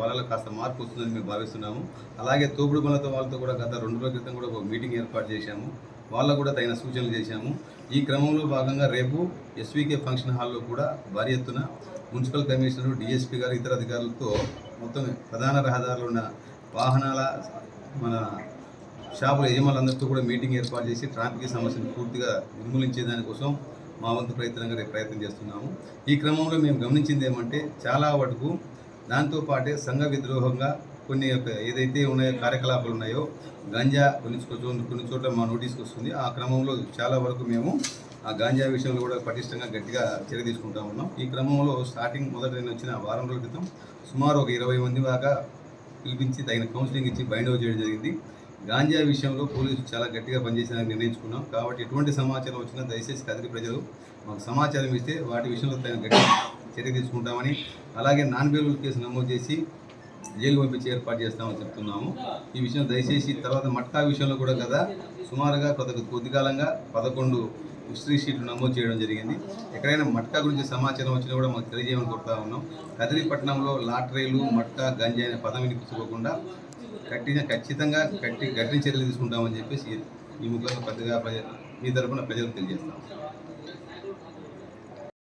వాళ్ళలో కాస్త మార్పు వస్తుందని మేము భావిస్తున్నాము. అలాగే తోపుడు పనులతో వాళ్ళతో కూడా గత రెండు రోజుల క్రితం కూడా ఒక మీటింగ్ ఏర్పాటు చేశాము. వాళ్ళకు కూడా తగిన సూచనలు చేశాము. ఈ క్రమంలో భాగంగా రేపు ఎస్వీకే ఫంక్షన్ హాల్లో కూడా భారీ ఎత్తున మున్సిపల్ కమిషనర్ డిఎస్పీ గారు ఇతర అధికారులతో మొత్తం ప్రధాన రహదారులు ఉన్న వాహనాల మన షాపుల యజమానులందరితో కూడా మీటింగ్ ఏర్పాటు చేసి ట్రాఫిక్ సమస్యను పూర్తిగా నిర్మూలించే దానికోసం మా వంతు ప్రయత్నంగా రేపు ప్రయత్నం చేస్తున్నాము. ఈ క్రమంలో మేము గమనించింది ఏమంటే చాలా వరకు దాంతో పాటే సంఘ విద్రోహంగా కొన్ని యొక్క ఏదైతే ఉన్నాయో కార్యకలాపాలు ఉన్నాయో గంజా కొన్ని కొన్ని చోట్ల మా నోటీస్కి వస్తుంది. ఆ క్రమంలో చాలా వరకు మేము ఆ గాంజా విషయంలో కూడా పటిష్టంగా గట్టిగా చర్య తీసుకుంటా ఉన్నాం. ఈ క్రమంలో స్టార్టింగ్ మొదటి నేను వచ్చిన వారం రోజుల క్రితం సుమారు ఒక ఇరవై మంది దాకా పిలిపించి తగిన కౌన్సిలింగ్ ఇచ్చి బైండ్ అవుట్ చేయడం జరిగింది. గాంజా విషయంలో పోలీసులు చాలా గట్టిగా పనిచేసేందుకు నిర్ణయించుకున్నాం. కాబట్టి ఎటువంటి సమాచారం వచ్చినా దయచేసి కదిరి ప్రజలు మాకు సమాచారం ఇస్తే వాటి విషయంలో తగిన గట్టి చర్య తీసుకుంటామని అలాగే నాన్ బెయిల్ కేసు నమోదు చేసి జైలు పంపించి ఏర్పాటు చేస్తామని చెప్తున్నాము. ఈ విషయం దయచేసి తర్వాత మట్కా విషయంలో కూడా కదా సుమారుగా కొద్ది కొద్ది కాలంగా పదకొండు హిస్టరీ షీట్లు నమోదు చేయడం జరిగింది. ఎక్కడైనా మట్కా గురించి సమాచారం వచ్చినా కూడా మాకు తెలియజేయమని కోరుతా ఉన్నాం. కదిరిపట్నంలో లాటరీలు మట్కా గంజాయి అనే పదం వినిపించుకోకుండా కట్టిన ఖచ్చితంగా కట్టి కఠిన చర్యలు తీసుకుంటామని చెప్పేసి ఈ ముఖ్యంగా పెద్దగా ప్రజ మీ తరపున ప్రజలకు తెలియజేస్తాం.